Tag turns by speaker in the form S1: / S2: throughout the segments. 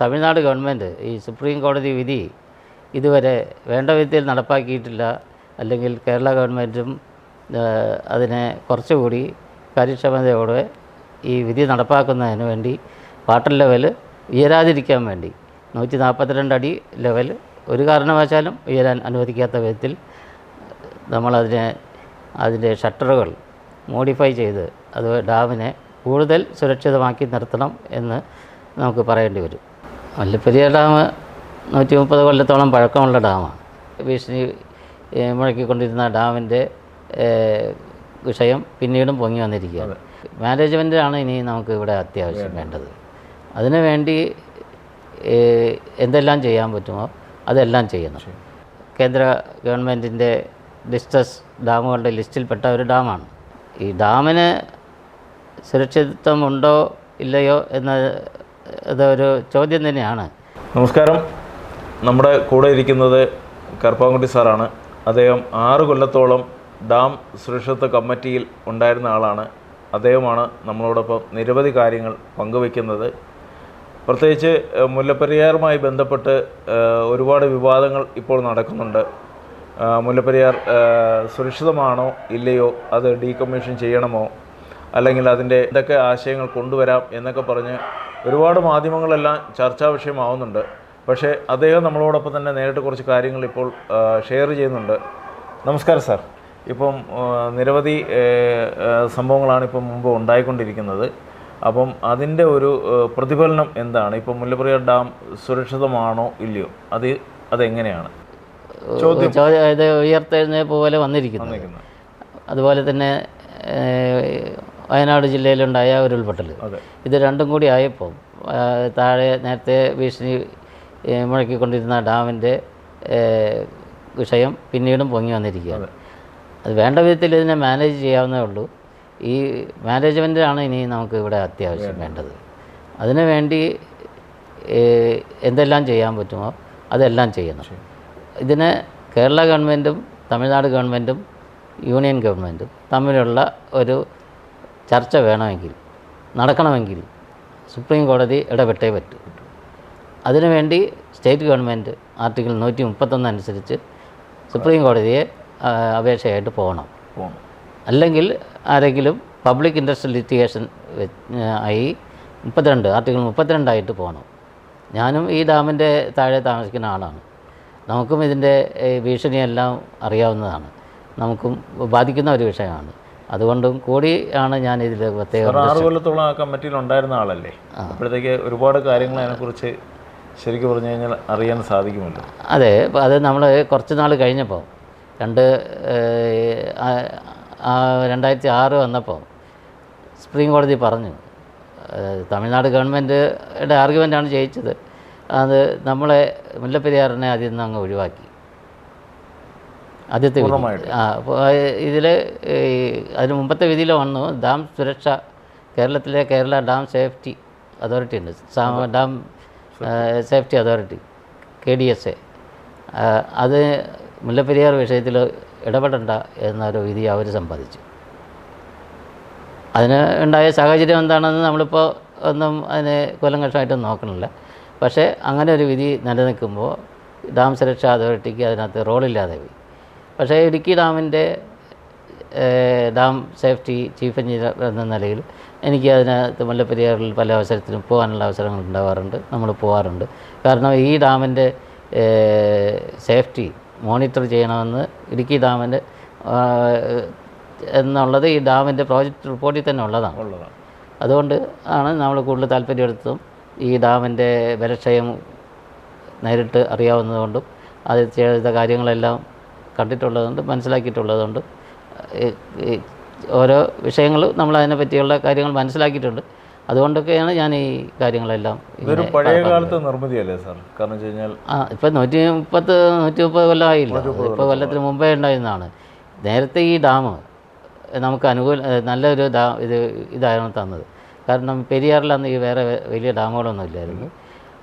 S1: Tamil Nadu government ഈ supreme കോടതി വിധി ഇതുവരെ വേണ്ട വിധത്തിൽ നടപ്പാക്കിയിട്ടില്ല. അല്ലെങ്കിൽ കേരള ഗവൺമെന്റും അതിനെ കുറച്ചുകൂടി കാര്യക്ഷമതയോടെ ഈ വിധി നടപ്പാക്കുന്നതിന് വേണ്ടി വാട്ടർ ലെവൽ ഉയരാതിരിക്കാൻ വേണ്ടി നൂറ്റി നാൽപ്പത്തിരണ്ട് അടി ലെവൽ ഒരു കാരണവശാലും ഉയരാൻ അനുവദിക്കാത്ത വിധത്തിൽ നമ്മളതിനെ അതിന്റെ ഷട്ടറുകൾ മോഡിഫൈ ചെയ്ത് അത് ഡാമിനെ കൂടുതൽ സുരക്ഷിതമാക്കി നിർത്തണം എന്ന് നമുക്ക് പറയേണ്ടി വരും. മുല്ലപ്പെരിയാർ ഡാം നൂറ്റി മുപ്പത് കൊല്ലത്തോളം പഴക്കമുള്ള ഡാമാണ്. ഭീഷണി മുഴക്കിക്കൊണ്ടിരുന്ന ഡാമിന്റെ വിഷയം പിന്നീടും പൊങ്ങി വന്നിരിക്കുകയാണ്. മാനേജ്മെന്റാണ് ഇനി നമുക്ക് ഇവിടെ അത്യാവശ്യം വേണ്ടത്. അതിനു വേണ്ടി എന്തെല്ലാം ചെയ്യാൻ പറ്റുമോ അതെല്ലാം ചെയ്യണം. കേന്ദ്ര ഗവൺമെന്റിന്റെ ഡിസ്ട്രസ് ഡാമുകളുടെ ലിസ്റ്റിൽപ്പെട്ട ഒരു ഡാമാണ്. ഈ ഡാമിന് സുരക്ഷിതത്വമുണ്ടോ ഇല്ലയോ എന്ന അതൊരു ചോദ്യം തന്നെയാണ്.
S2: നമസ്കാരം. നമ്മുടെ കൂടെ ഇരിക്കുന്നത് കറുപ്പാങ്കുട്ടി സാറാണ്. അദ്ദേഹം ആറ് കൊല്ലത്തോളം ഡാം സുരക്ഷിത്വ കമ്മിറ്റിയിൽ ഉണ്ടായിരുന്ന ആളാണ്. അദ്ദേഹമാണ് നമ്മളോടൊപ്പം നിരവധി കാര്യങ്ങൾ പങ്കുവെക്കുന്നത് പ്രത്യേകിച്ച് മുല്ലപ്പെരിയാറുമായി ബന്ധപ്പെട്ട് ഒരുപാട് വിവാദങ്ങൾ ഇപ്പോൾ നടക്കുന്നുണ്ട്. മുല്ലപ്പെരിയാർ സുരക്ഷിതമാണോ ഇല്ലയോ അത് ഡീകമ്മീഷൻ ചെയ്യണമോ അല്ലെങ്കിൽ അതിന്റെ എന്തൊക്കെ ആശയങ്ങൾ കൊണ്ടുവരാം എന്നൊക്കെ പറഞ്ഞ് ഒരുപാട് മാധ്യമങ്ങളെല്ലാം ചർച്ചാ വിഷയമാവുന്നുണ്ട്. പക്ഷേ അദ്ദേഹം നമ്മളോടൊപ്പം തന്നെ നേരിട്ട് കുറച്ച് കാര്യങ്ങൾ ഇപ്പോൾ ഷെയർ ചെയ്യുന്നുണ്ട്. നമസ്കാരം സാർ. ഇപ്പം നിരവധി സംഭവങ്ങളാണ് ഇപ്പം മുമ്പ് ഉണ്ടായിക്കൊണ്ടിരിക്കുന്നത്. അപ്പം അതിന്റെ ഒരു പ്രതിഫലനം എന്താണ്? ഇപ്പം മുല്ലപ്പെരിയാർ ഡാം സുരക്ഷിതമാണോ ഇല്ലയോ? അത് അതെങ്ങനെയാണ്? ചോദ്യം.
S1: ഇത് ഉയർത്തെഴുന്നേപ്പ് പോലെ വന്നിരിക്കുന്നു. അതുപോലെ തന്നെ വയനാട് ജില്ലയിലുണ്ടായ ഉരുൾപൊട്ടൽ.
S2: അതെ.
S1: ഇത് രണ്ടും കൂടി ആയപ്പോൾ താഴെ നേരത്തെ ഭീഷണി മുഴക്കിക്കൊണ്ടിരുന്ന ഡാമിന്റെ വിഷയം പിന്നീടും പൊങ്ങി വന്നിരിക്കുകയാണ്. അത്. വേണ്ട വിധത്തിൽ ഇതിനെ മാനേജ് ചെയ്യാവുന്നേ ഉള്ളൂ. ഈ മാനേജ്മെന്റാണ് ഇനി നമുക്ക് ഇവിടെ അത്യാവശ്യം വേണ്ടത്. അതിനു വേണ്ടി എന്തെല്ലാം ചെയ്യാൻ പറ്റുമോ അതെല്ലാം ചെയ്യണം. ഇതിന് കേരള ഗവൺമെന്റും തമിഴ്നാട് ഗവൺമെന്റും യൂണിയൻ ഗവൺമെന്റും തമ്മിലുള്ള ഒരു ചർച്ച വേണമെങ്കിൽ നടക്കണമെങ്കിൽ സുപ്രീം കോടതി ഇടപെട്ടേ പറ്റൂ. അതിനുവേണ്ടി സ്റ്റേറ്റ് ഗവൺമെന്റ് ആർട്ടിക്കിൾ നൂറ്റി മുപ്പത്തൊന്ന് അനുസരിച്ച് സുപ്രീം കോടതിയെ അപേക്ഷയായിട്ട് പോകണം. അല്ലെങ്കിൽ ആരെങ്കിലും പബ്ലിക് ഇൻട്രസ്റ്റ് ലിറ്റിഗേഷൻ ആയി മുപ്പത്തിരണ്ട് ആർട്ടിക്കിൾ മുപ്പത്തിരണ്ടായിട്ട് പോകണം. ഞാനും ഈ ഡാമിന്റെ താഴെ താമസിക്കുന്ന ആളാണ്. നമുക്കും ഇതിന്റെ ഭീഷണിയെല്ലാം അറിയാവുന്നതാണ്. നമുക്കും ബാധിക്കുന്ന ഒരു വിഷയമാണ്. അതുകൊണ്ടും കൂടി ആണ് ഞാൻ ഇതിൽ പ്രത്യേകം
S2: ആറ് കൊല്ലത്തോളം ആ കമ്മിറ്റിയിൽ ഉണ്ടായിരുന്ന ആളല്ലേ? അപ്പോഴത്തേക്ക് ഒരുപാട് കാര്യങ്ങൾ അതിനെക്കുറിച്ച് ശരിക്കും പറഞ്ഞു കഴിഞ്ഞാൽ അറിയാൻ സാധിക്കുമല്ലോ.
S1: അതെ അത് നമ്മൾ കുറച്ച് നാൾ കഴിഞ്ഞപ്പോൾ രണ്ട് രണ്ടായിരത്തി ആറ് വന്നപ്പോൾ സുപ്രീം കോടതി പറഞ്ഞു തമിഴ്നാട് ഗവൺമെന്റിന്റെ ആർഗ്യുമെന്റാണ് ജയിച്ചത്. അത് നമ്മളെ മുല്ലപ്പെരിയാറിനെ അതിൽ നിന്ന് അങ്ങ് ഒഴിവാക്കി. ആദ്യത്തെ ആ ഇതിൽ അതിന് മുമ്പത്തെ വിധിയിൽ വന്നു ഡാം സുരക്ഷ കേരളത്തിലെ കേരള ഡാം സേഫ്റ്റി അതോറിറ്റി ഉണ്ട്. Dam safety authority K D S A. അത് മുല്ലപ്പെരിയാർ വിഷയത്തിൽ ഇടപെടണ്ട എന്നൊരു വിധി അവർ സമ്പാദിച്ചു. അതിന് ഉണ്ടായ സാഹചര്യം എന്താണെന്ന് നമ്മളിപ്പോൾ ഒന്നും അതിനെ കൊലങ്കഷമായിട്ടൊന്നും നോക്കണില്ല. പക്ഷേ അങ്ങനെ ഒരു വിധി നിലനിൽക്കുമ്പോൾ ഡാം സുരക്ഷാ അതോറിറ്റിക്ക് അതിനകത്ത് റോളില്ലാതെ പോയി. പക്ഷേ ഇടുക്കി ഡാമിന്റെ ഡാം സേഫ്റ്റി ചീഫ് എഞ്ചിനീയർ എന്ന നിലയിൽ എനിക്ക് അതിനകത്ത് മുല്ലപ്പെരിയാറിൽ പല അവസരത്തിലും പോകാനുള്ള അവസരങ്ങൾ ഉണ്ടാവാറുണ്ട് നമ്മൾ പോകാറുണ്ട് കാരണം ഈ ഡാമിന്റെ സേഫ്റ്റി മോണിറ്റർ ചെയ്യണമെന്ന് ഇടുക്കി ഡാമിന്റെ എന്നുള്ളത് ഈ ഡാമിന്റെ പ്രോജക്റ്റ് റിപ്പോർട്ടിൽ തന്നെ ഉള്ളതാണ്.
S2: ഉള്ളതാണ്.
S1: അതുകൊണ്ട് ആണ് നമ്മൾ കൂടുതൽ താല്പര്യമെടുത്തതും ഈ ഡാമിന്റെ ബലക്ഷയം നേരിട്ട് അറിയാവുന്നതുകൊണ്ടും അത് ചെയ്ത കാര്യങ്ങളെല്ലാം ഈ- ഈ ഓരോ വിഷയങ്ങൾ നമ്മൾ അതിനെ പറ്റിയുള്ള കാര്യങ്ങൾ മനസ്സിലാക്കിയിട്ടുണ്ട്. അതുകൊണ്ടൊക്കെയാണ് ഞാൻ ഈ കാര്യങ്ങളെല്ലാം
S2: ഇതൊരു പഴയ കാലത്തെ നിർമ്മിതിയല്ലേ സാർ? കാരണം വെച്ച് കഴിഞ്ഞാൽ
S1: ആ ഇപ്പം നൂറ്റി മുപ്പത്ത് നൂറ്റി മുപ്പത് കൊല്ലമായില്ല ഇപ്പോൾ കൊല്ലത്തിന് മുമ്പേ ഉണ്ടായിരുന്നതാണ്. നേരത്തെ ഈ ഡാം നമുക്ക് അനുകൂല നല്ലൊരു ഡാ ഇത് ഇതായിരുന്നു തന്നത്. കാരണം പെരിയാറിൽ അന്ന് ഈ വേറെ വലിയ ഡാമുകളൊന്നും ഇല്ലായിരുന്നു.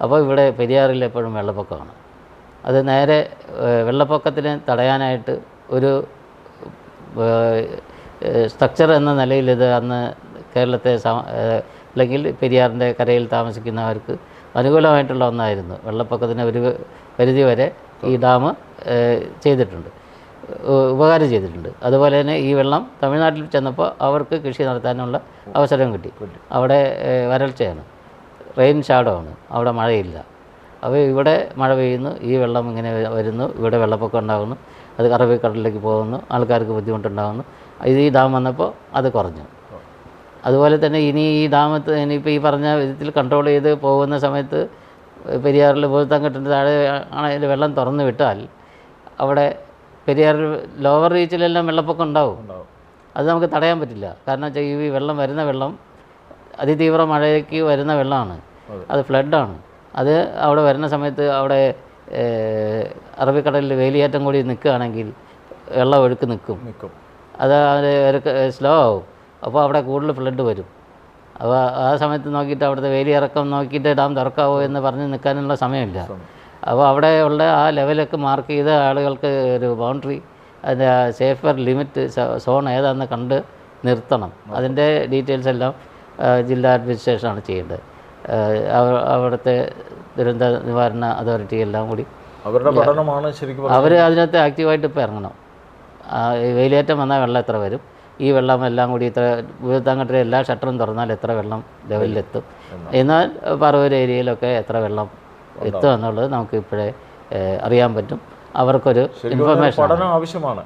S1: അപ്പോൾ ഇവിടെ പെരിയാറിൽ എപ്പോഴും വെള്ളപ്പൊക്കമാണ്. അത് നേരെ വെള്ളപ്പൊക്കത്തിന് തടയാനായിട്ട് ഒരു സ്ട്രക്ചർ എന്ന നിലയിൽ ഇത് അന്ന് കേരളത്തെ അല്ലെങ്കിൽ പെരിയാറിന്റെ കരയിൽ താമസിക്കുന്നവർക്ക് അനുകൂലമായിട്ടുള്ള ഒന്നായിരുന്നു. വെള്ളപ്പൊക്കത്തിന് ഒരു പരിധി വരെ ഈ ഡാം ചെയ്തിട്ടുണ്ട്. ഉപകാരം ചെയ്തിട്ടുണ്ട്. അതുപോലെ തന്നെ ഈ വെള്ളം തമിഴ്നാട്ടിൽ ചെന്നപ്പോൾ അവർക്ക് കൃഷി നടത്താനുള്ള അവസരം കിട്ടി. അവിടെ വരൾച്ചയാണ്. റെയിൻ ഷാഡോ ആണ്. അവിടെ മഴയില്ല. അപ്പോൾ ഇവിടെ മഴ പെയ്യുന്നു ഈ വെള്ളം ഇങ്ങനെ വരുന്നു ഇവിടെ വെള്ളപ്പൊക്കം ഉണ്ടാകുന്നു അത് അറബിക്കടലിലേക്ക് പോകുന്നു ആൾക്കാർക്ക് ബുദ്ധിമുട്ടുണ്ടാകുന്നു. ഇത് ഈ ഡാം വന്നപ്പോൾ അത് കുറഞ്ഞു. അതുപോലെ തന്നെ ഇനി ഈ ഡാമത്ത് ഇനിയിപ്പോൾ ഈ പറഞ്ഞ വിധത്തിൽ കൺട്രോൾ ചെയ്ത് പോകുന്ന സമയത്ത് പെരിയാറിൽ ഭൂതത്തങ്കട്ടിന്റെ താഴെ ആണെങ്കിൽ വെള്ളം തുറന്നു വിട്ടാൽ അവിടെ പെരിയാറിൽ ലോവർ റീച്ചിലെല്ലാം വെള്ളപ്പൊക്കം ഉണ്ടാവും. അത് നമുക്ക് തടയാൻ പറ്റില്ല. കാരണം വെച്ചാൽ ഈ വെള്ളം വരുന്ന വെള്ളം അതിതീവ്ര മഴയ്ക്ക് വരുന്ന വെള്ളമാണ്.
S2: അത്.
S1: ഫ്ലഡാണ് അത് അവിടെ വരുന്ന സമയത്ത് അവിടെ അറബിക്കടലിൽ വേലിയേറ്റം കൂടി നിൽക്കുകയാണെങ്കിൽ വെള്ളം ഒഴുക്ക് നിൽക്കും.
S2: നിൽക്കും.
S1: അത് ഒരു സ്ലോ ആവും. അപ്പോൾ അവിടെ കൂടുതൽ ഫ്ലഡ് വരും. അപ്പോൾ ആ സമയത്ത് നോക്കിയിട്ട് അവിടുത്തെ വേലിയിറക്കം നോക്കിയിട്ട് ഡാം തുറക്കാവോ എന്ന് പറഞ്ഞ് നിൽക്കാനുള്ള സമയമില്ല. അപ്പോൾ അവിടെ ഉള്ള ആ ലെവലൊക്കെ മാർക്ക് ചെയ്ത ആളുകൾക്ക് ഒരു ബൗണ്ടറി അതിന്റെ സേഫർ ലിമിറ്റ് സോൺ ഏതാണെന്ന് കണ്ട് നിർത്തണം. അതിന്റെ ഡീറ്റെയിൽസ് എല്ലാം ജില്ലാ അഡ്മിനിസ്ട്രേഷനാണ് ചെയ്യേണ്ടത്. അവിടുത്തെ ദുരന്ത നിവാരണ അതോറിറ്റി എല്ലാം കൂടി.
S2: അവരുടെ പഠനമാണ് ശരിക്കും
S1: അവർ അതിനകത്ത് ആക്റ്റീവായിട്ട് ഇപ്പോൾ ഇറങ്ങണം. വെയിലേറ്റം വന്നാൽ വെള്ളം എത്ര വരും? ഈ വെള്ളം എല്ലാം കൂടി ഇത്ര ഭൂതത്താങ്കട്ടിലെ എല്ലാ ഷട്ടറും തുറന്നാൽ എത്ര വെള്ളം ലെവലിലെത്തും? എന്നാൽ പറവൂർ ഏരിയയിലൊക്കെ എത്ര വെള്ളം എത്തും എന്നുള്ളത് നമുക്ക് ഇപ്പോഴേ അറിയാൻ പറ്റും. അവർക്കൊരു ഇൻഫർമേഷൻ
S2: പഠനം ആവശ്യമാണ്.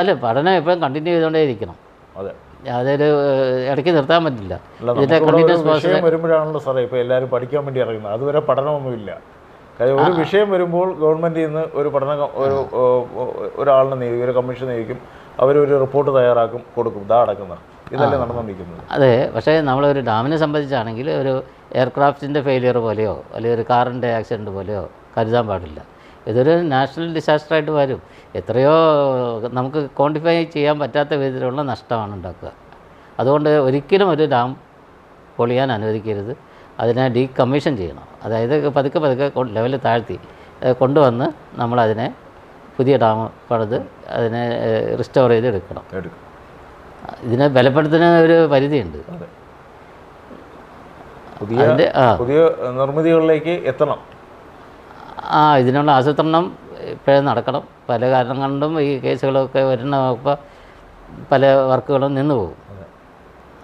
S1: അല്ല പഠനം എപ്പോഴും കണ്ടിന്യൂ ചെയ്തുകൊണ്ടേ ഇരിക്കണം
S2: അതെ.
S1: അതൊരു ഇടയ്ക്ക് നിർത്താൻ പറ്റില്ല.
S2: ഇതിന്റെ
S1: കണ്ടിന്യൂസ് പ്രോസസ്
S2: വരുമ്പോഴാണല്ലോ സാറേ ഇപ്പോൾ എല്ലാവരും പഠിക്കാൻ വേണ്ടി ഇറങ്ങുന്നത്. അതുവരെ പഠനമൊന്നുമില്ല. കാര്യം ഒരു വിഷയം വരുമ്പോൾ ഗവൺമെന്റിൽ നിന്ന് ഒരു പഠന ഒരു ഒരാളിനെ നിയോഗിക്കും ഒരു കമ്മീഷൻ നിയോഗിക്കും അവരൊരു റിപ്പോർട്ട് തയ്യാറാക്കും കൊടുക്കും. ഇതാ അടക്കുന്ന ഇതല്ലേ നടന്നുകൊണ്ടിരിക്കുന്നത്.
S1: അതെ പക്ഷേ നമ്മളൊരു ഡാമിനെ സംബന്ധിച്ചാണെങ്കിൽ ഒരു എയർക്രാഫ്റ്റിന്റെ ഫെയിലിയർ പോലെയോ അല്ലെങ്കിൽ ഒരു കാറിന്റെ ആക്സിഡന്റ് പോലെയോ കരുതാൻ പാടില്ല. ഇതൊരു നാഷണൽ ഡിസാസ്റ്ററായിട്ട് വരും. എത്രയോ നമുക്ക് ക്വാണ്ടിഫൈ ചെയ്യാൻ പറ്റാത്ത വിധത്തിലുള്ള നഷ്ടമാണ് ഉണ്ടാക്കുക. അതുകൊണ്ട് ഒരിക്കലും ഒരു ഡാം പൊളിയാൻ അനുവദിക്കരുത്. അതിനെ ഡീകമ്മീഷൻ ചെയ്യണം. അതായത് പതുക്കെ പതുക്കെ ലെവൽ താഴ്ത്തി കൊണ്ടുവന്ന് നമ്മളതിനെ പുതിയ ഡാം പണിത് അതിനെ റിസ്റ്റോർ ചെയ്ത് എടുക്കണം.
S2: എടുക്കും
S1: ഇതിനെ ബലപ്പെടുത്തുന്ന ഒരു പരിധിയുണ്ട്.
S2: പുതിയ പുതിയ നിർമ്മിതികളിലേക്ക് എത്തണം.
S1: ആ ഇതിനുള്ള ആസൂത്രണം ഇപ്പോഴേ നടക്കണം. പല കാരണം കൊണ്ടും ഈ കേസുകളൊക്കെ വരുന്ന ഇപ്പോൾ പല വർക്കുകളും നിന്നു പോകും.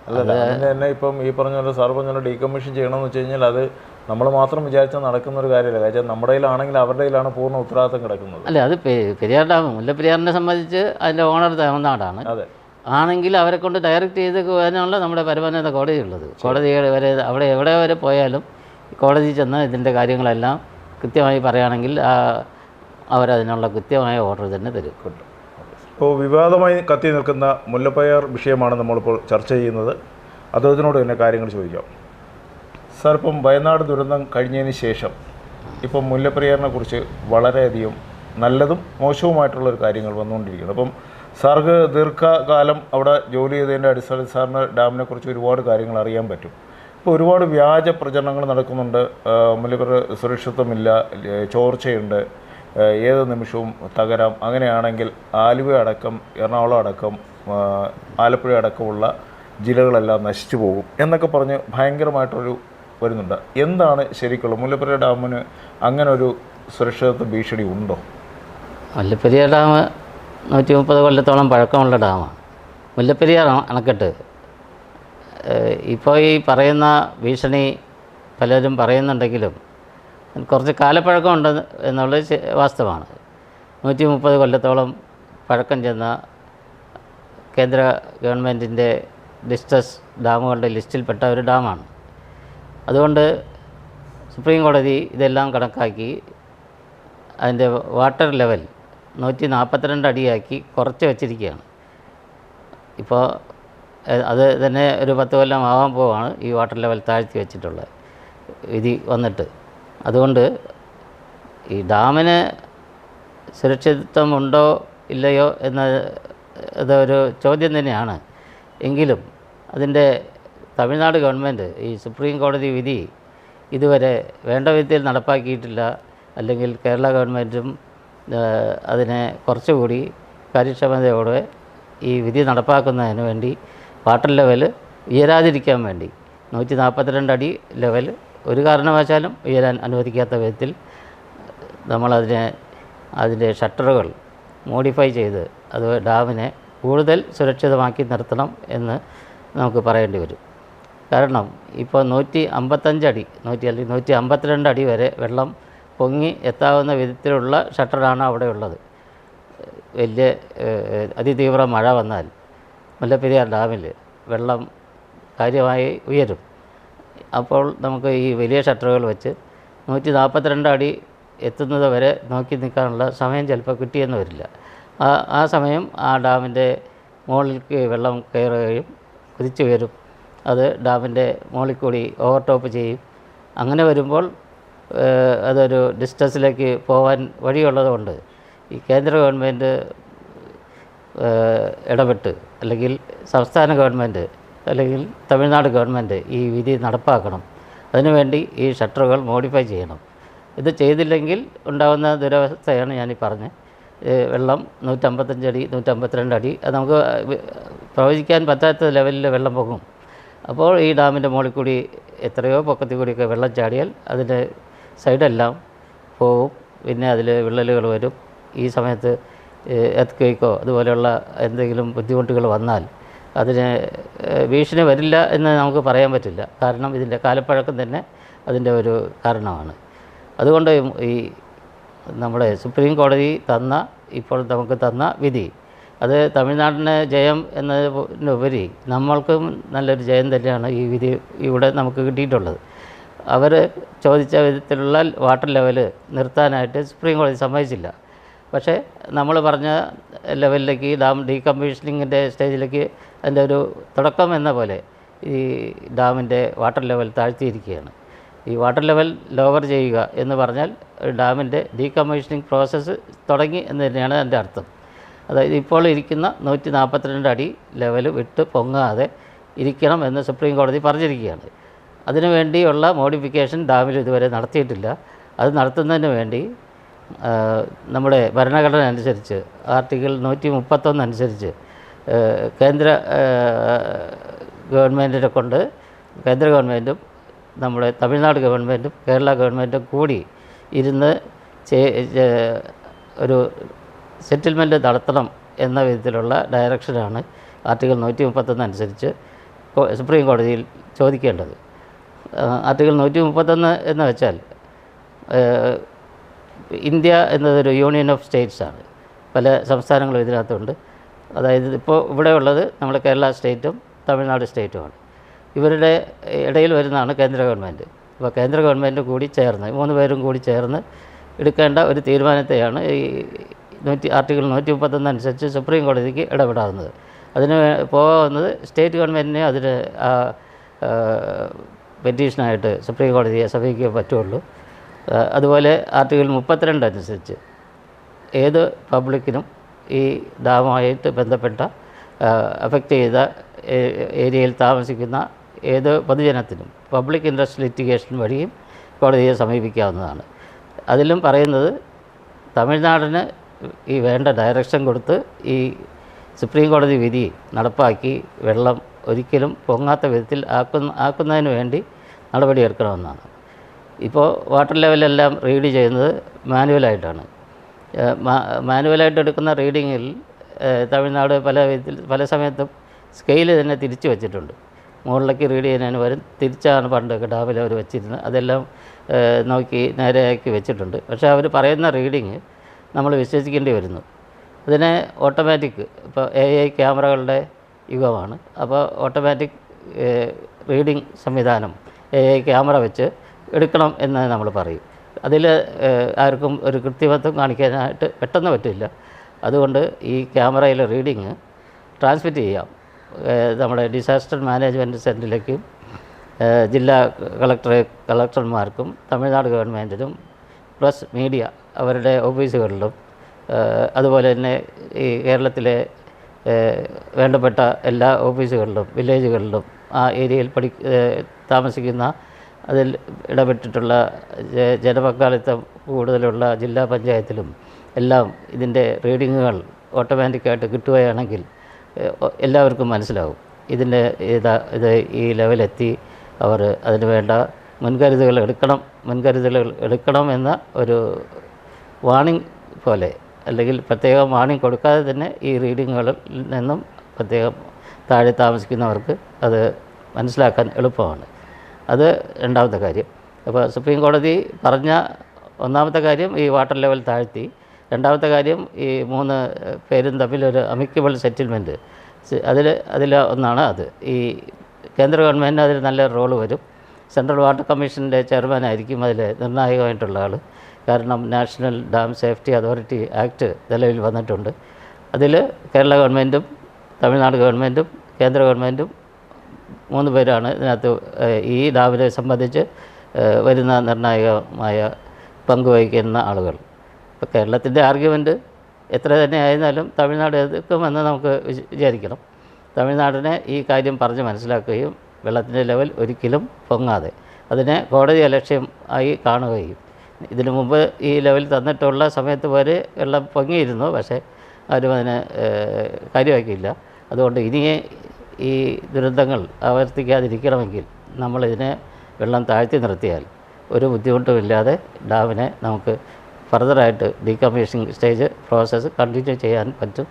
S2: അല്ല തന്നെ ഇപ്പം ഈ പറഞ്ഞ പോലെ സാർ പറഞ്ഞ പോലെ ഡീകമ്മീഷൻ ചെയ്യണമെന്ന് വെച്ച് കഴിഞ്ഞാൽ അത് നമ്മൾ മാത്രം വിചാരിച്ചാൽ നടക്കുന്ന ഒരു കാര്യമല്ല. കാര്യം നമ്മുടെ കയ്യിലാണെങ്കിൽ അവരുടെ കയ്യിലാണ് പൂർണ ഉത്തരവാദിത്തം കിടക്കുന്നത്.
S1: അല്ല അത് പെരിയാർ ഡാം മുല്ലപ്പെരിയാറിനെ സംബന്ധിച്ച് അതിന്റെ ഓണർ തമിഴ്നാടാണ്.
S2: അതെ.
S1: ആണെങ്കിൽ അവരെ കൊണ്ട് ഡയറക്റ്റ് ചെയ്ത് പോകാനുള്ള നമ്മുടെ പരമോന്നത കോടതി ഉള്ളത് കോടതി വരെ അവിടെ എവിടെ വരെ പോയാലും കോടതി ചെന്ന് ഇതിന്റെ കാര്യങ്ങളെല്ലാം കൃത്യമായി പറയുകയാണെങ്കിൽ അവരതിനുള്ള കൃത്യമായ ഓർഡർ തന്നെ തരും
S2: കിട്ടും ഇപ്പോൾ വിവാദമായി കത്തി നിൽക്കുന്ന മുല്ലപ്പയ്യാർ വിഷയമാണ് നമ്മളിപ്പോൾ ചർച്ച ചെയ്യുന്നത്. അദ്ദേഹത്തിനോട് തന്നെ കാര്യങ്ങൾ ചോദിക്കാം. സാർ ഇപ്പം വയനാട് ദുരന്തം കഴിഞ്ഞതിന് ശേഷം ഇപ്പം മുല്ലപ്പെരിയാറിനെ കുറിച്ച് വളരെയധികം നല്ലതും മോശവുമായിട്ടുള്ള കാര്യങ്ങൾ വന്നുകൊണ്ടിരിക്കുന്നു അപ്പം സാർക്ക് ദീർഘകാലം അവിടെ ജോലി ചെയ്തതിന്റെ അടിസ്ഥാനത്തിൽ സാറിന് ഡാമിനെ കുറിച്ച് ഒരുപാട് കാര്യങ്ങൾ അറിയാൻ പറ്റും. ഇപ്പോൾ ഒരുപാട് വ്യാജ പ്രചരണങ്ങൾ നടക്കുന്നുണ്ട്. ആ, മുല്ലപ്പെരിയാർ സുരക്ഷിതമില്ല ചോർച്ചയുണ്ട്. ഏത് നിമിഷവും തകരാം. അങ്ങനെയാണെങ്കിൽ ആലുവ അടക്കം എറണാകുളം അടക്കം ആലപ്പുഴ അടക്കമുള്ള ജില്ലകളെല്ലാം നശിച്ചു പോകും എന്നൊക്കെ പറഞ്ഞ് ഭയങ്കരമായിട്ടൊരു വരുന്നുണ്ട്. എന്താണ് ശരിക്കുള്ള മുല്ലപ്പെരിയാർ ഡാമിന് അങ്ങനെ ഒരു സുരക്ഷിതത്വ ഭീഷണി ഉണ്ടോ?
S1: മുല്ലപ്പെരിയ ഡാം നൂറ്റി മുപ്പത് കൊല്ലത്തോളം പഴക്കമുള്ള ഡാമാണ്. മുല്ലപ്പെരിയാർ അണ- അണക്കെട്ട്. ഇപ്പോൾ ഈ പറയുന്ന ഭീഷണി പലരും പറയുന്നുണ്ടെങ്കിലും കുറച്ച് കാലപ്പഴക്കമുണ്ട് എന്നുള്ളത് വാസ്തവമാണ്. നൂറ്റി മുപ്പത് കൊല്ലത്തോളം പഴക്കം ചെന്ന കേന്ദ്ര ഗവൺമെന്റിന്റെ ഡിസ്ട്രസ് ഡാമുകളുടെ ലിസ്റ്റിൽപ്പെട്ട ഒരു ഡാമാണ്. അതുകൊണ്ട് സുപ്രീം കോടതി ഇതെല്ലാം കണക്കാക്കി അതിന്റെ വാട്ടർ ലെവൽ നൂറ്റി നാൽപ്പത്തിരണ്ട് അടിയാക്കി കുറച്ച് വച്ചിരിക്കുകയാണ്. ഇപ്പോൾ അത് തന്നെ ഒരു പത്ത് കൊല്ലം ആവാൻ പോവാണ് ഈ വാട്ടർ ലെവൽ താഴ്ത്തി വെച്ചിട്ടുള്ളത് വിധി വന്നിട്ട്. അതുകൊണ്ട് ഈ ഡാമിന് സുരക്ഷിതത്വമുണ്ടോ ഇല്ലയോ എന്ന അതൊരു ചോദ്യം തന്നെയാണ്. എങ്കിലും അതിന്റെ തമിഴ്നാട് ഗവൺമെന്റ് ഈ സുപ്രീം കോടതി വിധി ഇതുവരെ വേണ്ട വിധത്തിൽ നടപ്പാക്കിയിട്ടില്ല. അല്ലെങ്കിൽ കേരള ഗവൺമെന്റും അതിനെ കുറച്ചുകൂടി കാര്യക്ഷമതയോടെ ഈ വിധി നടപ്പാക്കുന്നതിന് വേണ്ടി വാട്ടർ ലെവൽ ഉയരാതിരിക്കാൻ വേണ്ടി നൂറ്റി നാൽപ്പത്തിരണ്ട് അടി ലെവൽ ഒരു കാരണവശാലും ഉയരാൻ അനുവദിക്കാത്ത വിധത്തിൽ നമ്മളതിനെ അതിന്റെ ഷട്ടറുകൾ മോഡിഫൈ ചെയ്ത് അത് ഡാമിനെ കൂടുതൽ സുരക്ഷിതമാക്കി നിർത്തണം എന്ന് നമുക്ക് പറയേണ്ടി വരും. കാരണം ഇപ്പോൾ നൂറ്റി അമ്പത്തഞ്ചടി നൂറ്റി അല്ലെങ്കിൽ നൂറ്റി അമ്പത്തിരണ്ട് അടി വരെ വെള്ളം പൊങ്ങി എത്താവുന്ന വിധത്തിലുള്ള ഷട്ടറാണ് അവിടെ ഉള്ളത്. വലിയ അതിതീവ്ര മഴ വന്നാൽ മുല്ലപ്പെരിയാർ ഡാമിൽ വെള്ളം കാര്യമായി ഉയരും. അപ്പോൾ നമുക്ക് ഈ വലിയ ഷട്ടറുകൾ വെച്ച് നൂറ്റി നാൽപ്പത്തിരണ്ട് അടി എത്തുന്നത് വരെ നോക്കി നിൽക്കാനുള്ള സമയം ചിലപ്പോൾ കിട്ടിയെന്ന് വരില്ല. ആ ആ സമയം ആ ഡാമിന്റെ മുകളിലേക്ക് വെള്ളം കയറുകയും കുതിച്ചു വരും അത് ഡാമിന്റെ മുകളിൽ കൂടി ഓവർ ടോപ്പ് ചെയ്യും. അങ്ങനെ വരുമ്പോൾ അതൊരു ഡിസ്റ്റൻസിലേക്ക് പോകാൻ വഴിയുള്ളതുകൊണ്ട് ഈ കേന്ദ്ര ഗവൺമെന്റ് ഇടപെട്ട് അല്ലെങ്കിൽ സംസ്ഥാന ഗവൺമെന്റ് അല്ലെങ്കിൽ തമിഴ്നാട് ഗവൺമെന്റ് ഈ വിധി നടപ്പാക്കണം. അതിനുവേണ്ടി ഈ ഷട്ടറുകൾ മോഡിഫൈ ചെയ്യണം. ഇത് ചെയ്തില്ലെങ്കിൽ ഉണ്ടാകുന്ന ദുരവസ്ഥയാണ് ഞാനീ പറഞ്ഞത്. വെള്ളം നൂറ്റമ്പത്തഞ്ച് അടി നൂറ്റമ്പത്തിരണ്ട് അടി അത് നമുക്ക് പ്രവചിക്കാൻ പറ്റാത്ത ലെവലിൽ വെള്ളം പൊങ്ങും. അപ്പോൾ ഈ ഡാമിന്റെ മുകളിൽ കൂടി എത്രയോ പൊക്കത്തിൽ കൂടിയൊക്കെ വെള്ളം ചാടിയാൽ അതിന്റെ സൈഡെല്ലാം പോവും. പിന്നെ അതിൽ വിള്ളലുകൾ വരും. ഈ സമയത്ത് എർത്ത് ക്വേക്കോ അതുപോലെയുള്ള എന്തെങ്കിലും ബുദ്ധിമുട്ടുകൾ വന്നാൽ അതിന് ഭീഷണി വരില്ല എന്ന് നമുക്ക് പറയാൻ പറ്റില്ല. കാരണം ഇതിന്റെ കാലപ്പഴക്കം തന്നെ അതിന്റെ ഒരു കാരണമാണ്. അതുകൊണ്ട് ഈ നമ്മുടെ സുപ്രീം കോടതി തന്ന ഇപ്പോൾ നമുക്ക് തന്ന വിധി അത് തമിഴ്നാടിന് ജയം എന്നതിനുപരി നമ്മൾക്കും നല്ലൊരു ജയം തന്നെയാണ് ഈ വിധി ഇവിടെ നമുക്ക് കിട്ടിയിട്ടുള്ളത്. അവർ ചോദിച്ച വിധത്തിലുള്ള വാട്ടർ ലെവൽ നിർത്താനായിട്ട് സുപ്രീം കോടതി സമ്മതിച്ചില്ല. പക്ഷേ നമ്മൾ പറഞ്ഞ ലെവലിലേക്ക് ഡാം ഡീകമ്മീഷനിങ്ങിന്റെ സ്റ്റേജിലേക്ക് അതിന്റെ ഒരു തുടക്കം എന്ന പോലെ ഈ ഡാമിന്റെ വാട്ടർ ലെവൽ താഴ്ത്തിയിരിക്കുകയാണ്. ഈ വാട്ടർ ലെവൽ ലോവർ ചെയ്യുക എന്ന് പറഞ്ഞാൽ ഡാമിന്റെ ഡീകമ്മീഷനിങ് പ്രോസസ്സ് തുടങ്ങി എന്ന് തന്നെയാണ് എന്റെ അർത്ഥം. അതായത് ഇപ്പോൾ ഇരിക്കുന്ന നൂറ്റി നാൽപ്പത്തിരണ്ട് അടി ലെവൽ വിട്ട് പൊങ്ങാതെ ഇരിക്കണം എന്ന് സുപ്രീം കോടതി പറഞ്ഞിരിക്കുകയാണ്. അതിനുവേണ്ടിയുള്ള മോഡിഫിക്കേഷൻ ഡാമിൽ ഇതുവരെ നടത്തിയിട്ടില്ല. അത് നടത്തുന്നതിന് വേണ്ടി നമ്മുടെ ഭരണഘടന അനുസരിച്ച് ആർട്ടിക്കിൾ നൂറ്റി മുപ്പത്തൊന്ന് അനുസരിച്ച് കേന്ദ്ര ഗവൺമെന്റിനെ കൊണ്ട് കേന്ദ്ര ഗവൺമെന്റും നമ്മുടെ തമിഴ്നാട് ഗവൺമെന്റും കേരള ഗവൺമെന്റും കൂടി ഇരുന്ന് ഒരു സെറ്റിൽമെന്റ് നടത്തണം എന്ന വിധത്തിലുള്ള ഡയറക്ഷനാണ് ആർട്ടിക്കിൾ നൂറ്റി മുപ്പത്തൊന്ന് അനുസരിച്ച് സുപ്രീം കോടതിയിൽ ചോദിക്കേണ്ടത്. ആർട്ടിക്കിൾ നൂറ്റി മുപ്പത്തൊന്ന് എന്ന് വെച്ചാൽ ഇന്ത്യ എന്നതൊരു യൂണിയൻ ഓഫ് സ്റ്റേറ്റ്സ് ആണ്. പല സംസ്ഥാനങ്ങളും ഇതിനകത്തുണ്ട്. അതായത് ഇപ്പോൾ ഇവിടെ ഉള്ളത് നമ്മുടെ കേരള സ്റ്റേറ്റും തമിഴ്നാട് സ്റ്റേറ്റുമാണ് ഇവരുടെ ഇടയിൽ വരുന്നതാണ് കേന്ദ്ര ഗവൺമെന്റ് അപ്പോൾ കേന്ദ്ര ഗവൺമെന്റ് കൂടി ചേർന്ന് മൂന്ന് പേരും കൂടി ചേർന്ന് എടുക്കേണ്ട ഒരു തീരുമാനത്തെയാണ് ഈ നൂറ്റി ആർട്ടിക്കിൾ നൂറ്റി മുപ്പത്തൊന്ന് അനുസരിച്ച് സുപ്രീം കോടതിക്ക് ഇടപെടാവുന്നത്. അതിന് പോകുന്നത് സ്റ്റേറ്റ് ഗവൺമെന്റിനെ അതിന് പെറ്റീഷനായിട്ട് സുപ്രീം കോടതിയെ സമീപിക്കാൻ പറ്റുള്ളൂ. അതുപോലെ ആർട്ടിക്കിൾ മുപ്പത്തിരണ്ട് അനുസരിച്ച് ഏത് പബ്ലിക്കിനും ഈ ഡാമുമായിട്ട് ബന്ധപ്പെട്ട അഫക്റ്റ് ചെയ്ത ഏരിയയിൽ താമസിക്കുന്ന ഏത് പൊതുജനത്തിനും പബ്ലിക് ഇൻട്രസ്റ്റ് ലിറ്റിഗേഷൻ വഴിയും കോടതിയെ സമീപിക്കാവുന്നതാണ്. അതിലും പറയുന്നത് തമിഴ്നാടിന് ഈ വേണ്ട ഡയറക്ഷൻ കൊടുത്ത് ഈ സുപ്രീം കോടതി വിധി നടപ്പാക്കി വെള്ളം ഒരിക്കലും പൊങ്ങാത്ത വിധത്തിൽ ആക്കുന്ന ആക്കുന്നതിന് വേണ്ടി നടപടിയെടുക്കണമെന്നാണ്. ഇപ്പോൾ വാട്ടർ ലെവലെല്ലാം റീഡ് ചെയ്യുന്നത് മാനുവലായിട്ടാണ്. മാനുവലായിട്ട് എടുക്കുന്ന റീഡിങ്ങിൽ തമിഴ്നാട് പല വിധത്തിൽ പല സമയത്തും സ്കെയിൽ തന്നെ തിരിച്ചു വെച്ചിട്ടുണ്ട്. മുകളിലേക്ക് റീഡ് ചെയ്യുന്നതിന് വരും. തിരിച്ചാണ് പണ്ടൊക്കെ ഡാമിൽ അവർ വെച്ചിരുന്നത്. അതെല്ലാം നോക്കി നേരെയാക്കി വെച്ചിട്ടുണ്ട്. പക്ഷേ അവർ പറയുന്ന റീഡിങ് നമ്മൾ വിശ്വസിക്കേണ്ടി വരുന്നു. അതിനെ ഓട്ടോമാറ്റിക് ഇപ്പോൾ എ ഐ ക്യാമറകളുടെ യുഗമാണ്. അപ്പോൾ ഓട്ടോമാറ്റിക് റീഡിംഗ് സംവിധാനം എ ഐ ക്യാമറ വെച്ച് എടുക്കണം എന്ന് നമ്മൾ പറയും. അതിൽ ആർക്കും ഒരു കൃത്രിമത്വം കാണിക്കാനായിട്ട് പെട്ടെന്ന് പറ്റില്ല. അതുകൊണ്ട് ഈ ക്യാമറയിലെ റീഡിങ് ട്രാൻസ്മിറ്റ് ചെയ്യാം. നമ്മുടെ ഡിസാസ്റ്റർ മാനേജ്മെന്റ് സെന്ററിലേക്കും ജില്ലാ കളക്ടറെ കളക്ടർമാർക്കും തമിഴ്നാട് ഗവൺമെന്റിനും പ്ലസ് മീഡിയ അവരുടെ ഓഫീസുകളിലും അതുപോലെ തന്നെ ഈ കേരളത്തിലെ വേണ്ടപ്പെട്ട എല്ലാ ഓഫീസുകളിലും വില്ലേജുകളിലും ആ ഏരിയയിൽ പഠി താമസിക്കുന്ന അതിൽ ഇടപെട്ടിട്ടുള്ള ജനപങ്കാളിത്തം കൂടുതലുള്ള ജില്ലാ പഞ്ചായത്തിലും എല്ലാം ഇതിന്റെ റീഡിങ്ങുകൾ ഓട്ടോമാറ്റിക്കായിട്ട് കിട്ടുകയാണെങ്കിൽ എല്ലാവർക്കും മനസ്സിലാവും. ഇതിന്റെ ഇതാ ഇത് ഈ ലെവലെത്തി അവർ അതിന് വേണ്ട മുൻകരുതലുകൾ എടുക്കണം മുൻകരുതലുകൾ എടുക്കണം എന്ന ഒരു വാണിംഗ് പോലെ അല്ലെങ്കിൽ പ്രത്യേകം വാണിംഗ് കൊടുക്കാതെ തന്നെ ഈ റീഡിങ്ങുകളിൽ നിന്നും പ്രത്യേകം താഴെ താമസിക്കുന്നവർക്ക് അത് മനസ്സിലാക്കാൻ എളുപ്പമാണ്. അത് രണ്ടാമത്തെ കാര്യം. അപ്പോൾ സുപ്രീം കോടതി പറഞ്ഞ ഒന്നാമത്തെ കാര്യം ഈ വാട്ടർ ലെവൽ താഴ്ത്തി. രണ്ടാമത്തെ കാര്യം ഈ മൂന്ന് പേരും തമ്മിലൊരു അമിക്കബിൾ സെറ്റിൽമെന്റ് അതിൽ അതിൽ ഒന്നാണ് അത്. ഈ കേന്ദ്ര ഗവൺമെന്റിന് അതിൽ നല്ല റോൾ വരും. സെൻട്രൽ വാട്ടർ കമ്മീഷന്റെ ചെയർമാനായിരിക്കും അതിൽ നിർണായകമായിട്ടുള്ള ആൾ കാരണം national dam safety authority act നിലവിൽ വന്നിട്ടുണ്ട്. അതിൽ കേരള ഗവൺമെന്റും തമിഴ്നാട് ഗവൺമെന്റും കേന്ദ്ര ഗവൺമെന്റും മൂന്ന് പേരാണ് ഇതിനകത്ത് ഈ ഡാമിനെ സംബന്ധിച്ച് വരുന്ന നിർണായകമായ പങ്ക് വഹിക്കുന്ന ആളുകൾ. ഇപ്പോൾ കേരളത്തിന്റെ ആർഗ്യുമെന്റ് എത്ര തന്നെ ആയിരുന്നാലും തമിഴ്നാട് എതിർക്കുമെന്ന് നമുക്ക് വിച- വിചാരിക്കണം. തമിഴ്നാടിനെ ഈ കാര്യം പറഞ്ഞ് മനസ്സിലാക്കുകയും വെള്ളത്തിന്റെ ലെവൽ ഒരിക്കലും പൊങ്ങാതെ അതിനെ കോടതി അലക്ഷ്യം ആയി കാണുകയും. ഇതിനു മുമ്പ് ഈ ലെവൽ തന്നിട്ടുള്ള സമയത്ത് വരെ വെള്ളം പൊങ്ങിയിരുന്നു പക്ഷേ ആരും അതിനെ കാര്യമാക്കിയില്ല. അതുകൊണ്ട് ഇനിയെ ഈ ദുരന്തങ്ങൾ ആവർത്തിക്കാതിരിക്കണമെങ്കിൽ നമ്മളിതിനെ വെള്ളം താഴ്ത്തി നിർത്തിയാൽ ഒരു ബുദ്ധിമുട്ടുമില്ലാതെ ഡാമിനെ നമുക്ക് ഫർദറായിട്ട് ഡീകമ്മീഷനിങ് സ്റ്റേജ് പ്രോസസ്സ് കണ്ടിന്യൂ ചെയ്യാൻ പറ്റും.